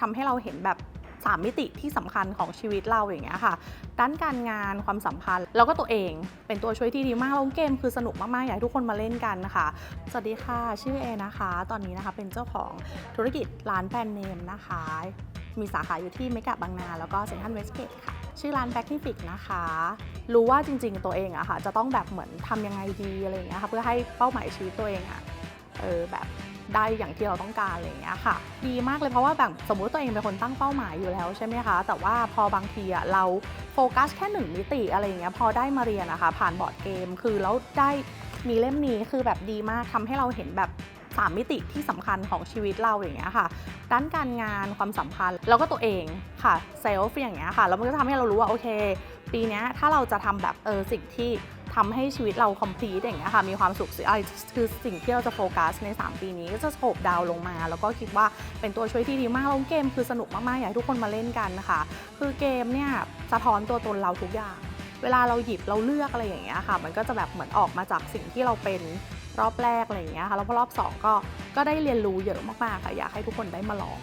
ทำให้เราเห็นแบบ3มิติที่สำคัญของชีวิตเราอย่างเงี้ยค่ะ ด้านการงานความสัมพันธ์ แล้วก็ตัวเองเป็นตัวช่วยที่ดีมากแล้วเกมคือสนุกมาก ๆ อยากให้ทุกคนมาเล่นกันนะคะ สวัสดีค่ะ ชื่อเอนะคะ ตอนนี้นะคะเป็นเจ้าของธุรกิจร้านแบรนด์เนมนะคะ มีสาขาอยู่ที่เมกะบางนา แล้วก็เซ็นทรัลเวสเกตค่ะ ชื่อร้าน b a c k i f i c นะคะ รู้ว่าจริง ๆ ตัวเองอะค่ะ จะต้องแบบเหมือนทำยังไงดีอะไรเงี้ยค่ะ เพื่อให้เป้าหมายชีวิตตัวเองอะเออแบบ ได้อย่างที่เราต้องการอะไรอย่างเงี้ยค่ะ ดีมากเลยเพราะว่าแบบสมมุติตัวเองเป็นคนตั้งเป้าหมายอยู่แล้วใช่ไหมคะ แต่ว่าพอบางทีอะเราโฟกัสแค่หนึ่งมิติอะไรอย่างเงี้ยพอได้มาเรียนนะคะ ผ่านบอร์ดเกม คือแล้วได้มีเล่มนี้คือแบบดีมากทำให้เราเห็นแบบ3มิติที่สำคัญของชีวิตเราอย่างเงี้ยค่ะ ด้านการงานความสัมพันธ์ แล้วก็ตัวเองค่ะเซลฟ์อย่างเงี้ยค่ะ แล้วมันก็ทำให้เรารู้ว่าโอเค ปีนี้ถ้าเราจะทำแบบเออสิ่งที่ ทำให้ชีวิตเรา complete อย่างเงี้ยค่ะมีความสุขสิอะไรคือสิ่งที่เราจะโฟกัสใน 3 ปีนี้ก็จะโฉบดาวลงมา แล้วก็คิดว่าเป็นตัวช่วยที่ดีมากแล้วเกมคือสนุกมาก ๆ อยากให้ทุกคนมาเล่นกันนะคะคือเกมเนี่ยสะท้อนตัวตนเราทุกอย่าง เวลาเราหยิบเราเลือกอะไรอย่างเงี้ยค่ะ มันก็จะแบบเหมือนออกมาจากสิ่งที่เราเป็นรอบแรกอะไรอย่างเงี้ยค่ะแล้วพอรอบสองก็ก็ได้เรียนรู้เยอะมากๆค่ะอยากให้ทุกคนได้มาลอง